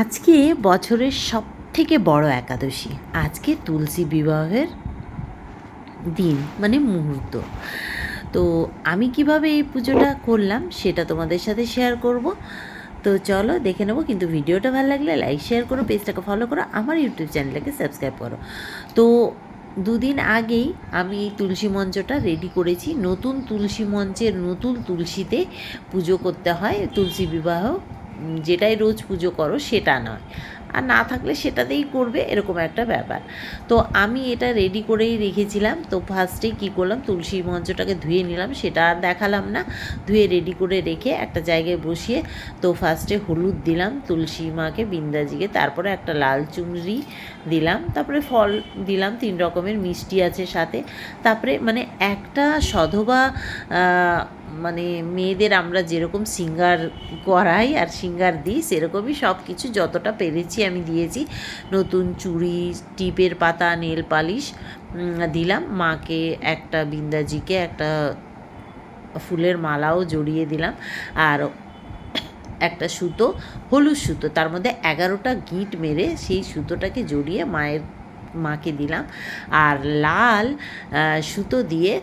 আজকে বছরের সব থেকে বড় একাদশী। আজকে তুলসী বিবাহের দিন মানে মুহূর্ত। তো আমি কীভাবে এই পুজোটা করলাম সেটা তোমাদের সাথে শেয়ার করব। তো চলো দেখে নেব, কিন্তু ভিডিওটা ভালো লাগলে লাইক শেয়ার করো পেজটাকে ফলো করো, আমার ইউটিউব চ্যানেলটাকে সাবস্ক্রাইব করো। তো দুদিন আগেই আমি এই তুলসী মঞ্চটা রেডি করেছি। নতুন তুলসী মঞ্চের নতুন তুলসীতে পুজো করতে হয়, তুলসী বিবাহ যেটাই রোজ পুজো করো সেটা নয়। আর না থাকলে সেটাতেই করবে, এরকম একটা ব্যাপার। তো আমি এটা রেডি করেই রেখেছিলাম। তো ফার্স্টে কী করলাম? তুলসী মঞ্চটাকে ধুয়ে নিলাম। সেটা আর দেখালাম না। ধুয়ে রেডি করে রেখে একটা জায়গায় বসিয়ে, তো ফার্স্টে হলুদ দিলাম, তুলসী মাকে, বিন্দাজিকে, তারপরে একটা লাল চুনরি দিলাম, তারপরে ফল দিলাম, তিন রকমের মিষ্টি আছে সাথে। তারপরে মানে একটা সধবা মানে মেয়েদের আমরা যেরকম সিঙ্গার করাই আর সিঙ্গার দিই, সেরকমই সব কিছু যতটা পেরেছি আমি দিয়েছি। নতুন চুড়ি, টিপের পাতা, নেল পালিশ দিলাম। মাকে একটা, বিন্দাজিকে একটা ফুলের মালাও জড়িয়ে দিলাম। আর একটা সুতো, হলুদ সুতো, তার মধ্যে এগারোটা গিঁট মেরে সেই সুতোটাকে জড়িয়ে মায়ের, মাকে দিলাম। আর লাল সুতো দিয়ে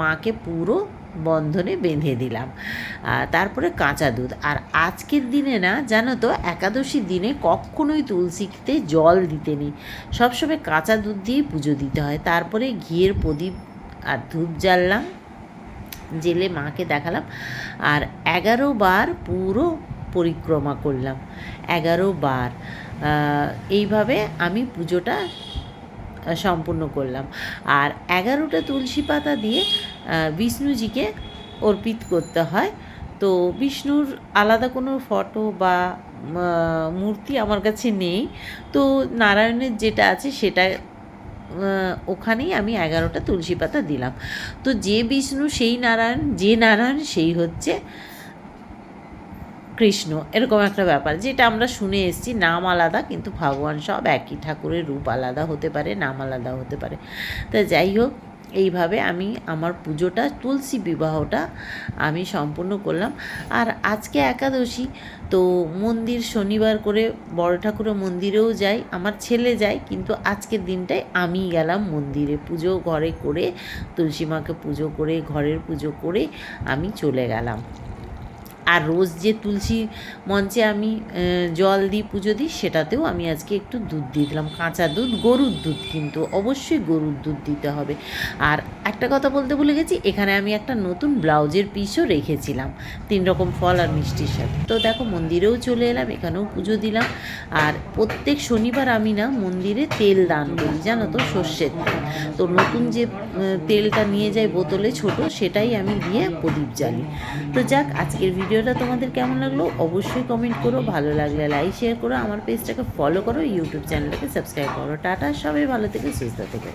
মাকে পুরো বন্ধনে বেঁধে দিলাম। তারপরে কাঁচা দুধ। আর আজকের দিনে না, জানো তো একাদশীর দিনে কখনোই তুলসীতে জল দিতে নেই। সবসময় কাঁচা দুধ দিয়েই পুজো দিতে হয়। তারপরে ঘিয়ের প্রদীপ আর ধূপ জ্বাললাম জেলে মাকে দেখালাম। আর এগারো বার পুরো পরিক্রমা করলাম। এগারো বার। এইভাবে আমি পুজোটা সম্পূর্ণ করলাম। আর এগারোটা তুলসী পাতা দিয়ে বিষ্ণুজিকে অর্পিত করতে হয়। তো বিষ্ণুর আলাদা কোনো ফটো বা মূর্তি আমার কাছে নেই। তো নারায়ণের যেটা আছে সেটা ওখানেই আমি এগারোটা তুলসী পাতা দিলাম। তো যে বিষ্ণু, সেই নারায়ণ, যে নারায়ণ, সেই হচ্ছে কৃষ্ণ, এরকম একটা ব্যাপার। যেটা আমরা শুনে এসেছি, নাম আলাদা, কিন্তু ভগবান সব একই ঠাকুরের রূপ আলাদা হতে পারে, নাম আলাদা হতে পারে। তা যাই হোক, এইভাবে আমি আমার পুজোটা, তুলসী বিবাহটা আমি সম্পূর্ণ করলাম। আর আজকে একাদশী, তো মন্দির শনিবার করে বড় ঠাকুরের মন্দিরেও যাই, আমার ছেলে যায়, কিন্তু আজকের দিনটাই আমি গেলাম মন্দিরে পুজো ঘরে করে, তুলসী মাকে পুজো করে, ঘরের পুজো করে আমি চলে গেলাম। আর রোজ যে তুলসী মঞ্চে আমি জল দিই, পুজো দিই, সেটাতেও আমি আজকে একটু দুধ দিয়ে দিলাম। কাঁচা দুধ, গরুর দুধ কিন্তু অবশ্যই গরুর দুধ দিতে হবে। আর একটা কথা বলতে ভুলে গেছি, এখানে আমি একটা নতুন ব্লাউজের পিসও রেখেছিলাম, তিন রকম ফল আর মিষ্টির সাথে। তো দেখো, মন্দিরেও চলে এলাম, এখানেও পুজো দিলাম। আর প্রত্যেক শনিবার আমি না মন্দিরে তেল দান করি, জানো তো, সর্ষের তেল। তো নতুন যে তেলটা নিয়ে যাই বোতলে ছোট, সেটাই আমি দিয়ে প্রদীপ জ্বালি। তো যাক, আজকের ভিডিওটা তোমাদের কেমন লাগল অবশ্যই কমেন্ট করো। ভালো লাগলে লাইক শেয়ার করো। আমার পেজটাকে ফলো করো। ইউটিউব চ্যানেলটাকে সাবস্ক্রাইব করো। টাটা, সবাই ভালো থেকে, সুস্থ থেকে।